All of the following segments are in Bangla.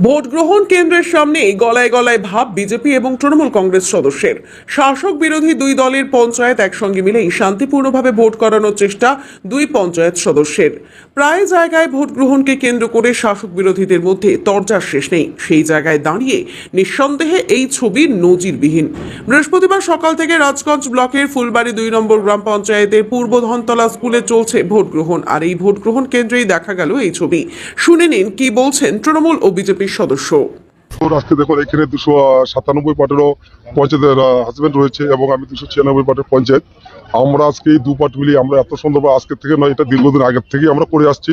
ভোট গ্রহণ কেন্দ্রের সামনে গলায় গলায় ভাব বিজেপি এবং তৃণমূল কংগ্রেস সদস্যের। শাসক বিরোধী দুই দলের পঞ্চায়েত একসঙ্গে মিলেই শান্তিপূর্ণভাবে ভোট করানোর চেষ্টা দুই পঞ্চায়েত সদস্যের। প্রায় জায়গায় ভোট গ্রহণকে কেন্দ্র করে শাসক বিরোধীদের মধ্যে তরজার শেষ নেই। সেই জায়গায় দাঁড়িয়ে নিঃসন্দেহে এই ছবি নজিরবিহীন। বৃহস্পতিবার সকাল থেকে রাজগঞ্জ ব্লকের ফুলবাড়ি দুই নম্বর গ্রাম পঞ্চায়েতের পূর্ব ধনতলা স্কুলে চলছে ভোট গ্রহণ আর এই ভোট গ্রহণ কেন্দ্রেই দেখা গেল এই ছবি। শুনে নিন কি বলছেন তৃণমূল ও বিজেপির সদস্য তো আজকে দেখুন, এখানে দুশো সাতানব্বই পার্টেরও পঞ্চায়েতের হাজবেন্ড রয়েছে এবং আমি দুশো ছিয়ানব্বই পার্টের পঞ্চায়েত। আমরা আজকে এই দু পার্ট মিলিয়ে আমরা এত সুন্দরভাবে আজকে থেকে নয়, এটা দীর্ঘদিন আগের থেকেই আমরা করে আসছি।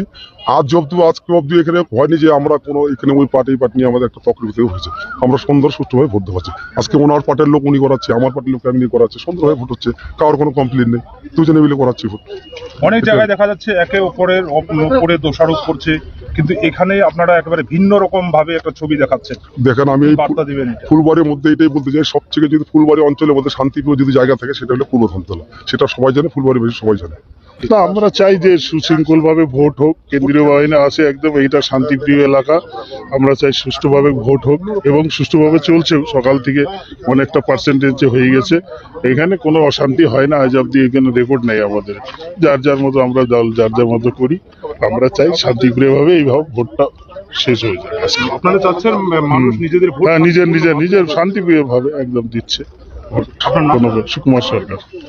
আজ অব্দি আজকে অব্দি এখানে হয়নি যে আমরা কোনো এখানে ওই পার্ট, এই পার্ট নিয়ে আমাদের একটা তকলিফ হয়েছে। আমরা সুন্দর সুষ্ঠুভাবে ভোট পারছি আজকে ওনার পার্টের লোক উনি করাচ্ছে, আমার পার্টির লোক আমি করাচ্ছে, সুন্দরভাবে ভোট হচ্ছে, কারোর কোনো কমপ্লেন নেই। দুজনে মিলে করাচ্ছি ভোট। অনেক জায়গায় দেখা যাচ্ছে একে অপরের অপ- দোষারোপ করছে, কিন্তু এখানে আপনারা একেবারে ভিন্ন রকম ভাবে একটা ছবি দেখাচ্ছেন। দেখেন আমি এই বার্তা দিবেন এটা। ফুলবাড়ির মধ্যে এটাই বলতে চাই সবথেকে যদি ফুলবাড়ি অঞ্চলের মধ্যে শান্তিপুর যদি জায়গা থাকে সেটা হলো পূর্ব ধনতলা সেটা সবাই জানে ফুলবাড়ি বেশি সবাই জানে। না আমরা চাই যে সুশৃঙ্খল ভাবে ভোট হোক কেন্দ্রীয় বাহিনী আসে একদম এইটা শান্তিপ্রিয় এলাকা। আমরা চাই সুষ্ঠুভাবে ভোট হোক এবং সুষ্ঠুভাবে চলছেও সকাল থেকে অনেকটা পার্সেন্টেজ হয়ে গেছে। এখানে কোনো অশান্তি হয় না আজ অব্দি এখানে রেকর্ড নেই আমাদের। যার যার মতো আমরা দল যার যার মতো করি আমরা চাই শান্তিপ্রিয় ভাবে এইভাবে ভোটটা শেষ হয়ে যায়। আপনারা চাচ্ছেন মানুষ নিজেদের হ্যাঁ নিজের নিজের নিজের শান্তিপ্রিয় ভাবে একদম দিচ্ছে। আপনার সুকুমার সরকার।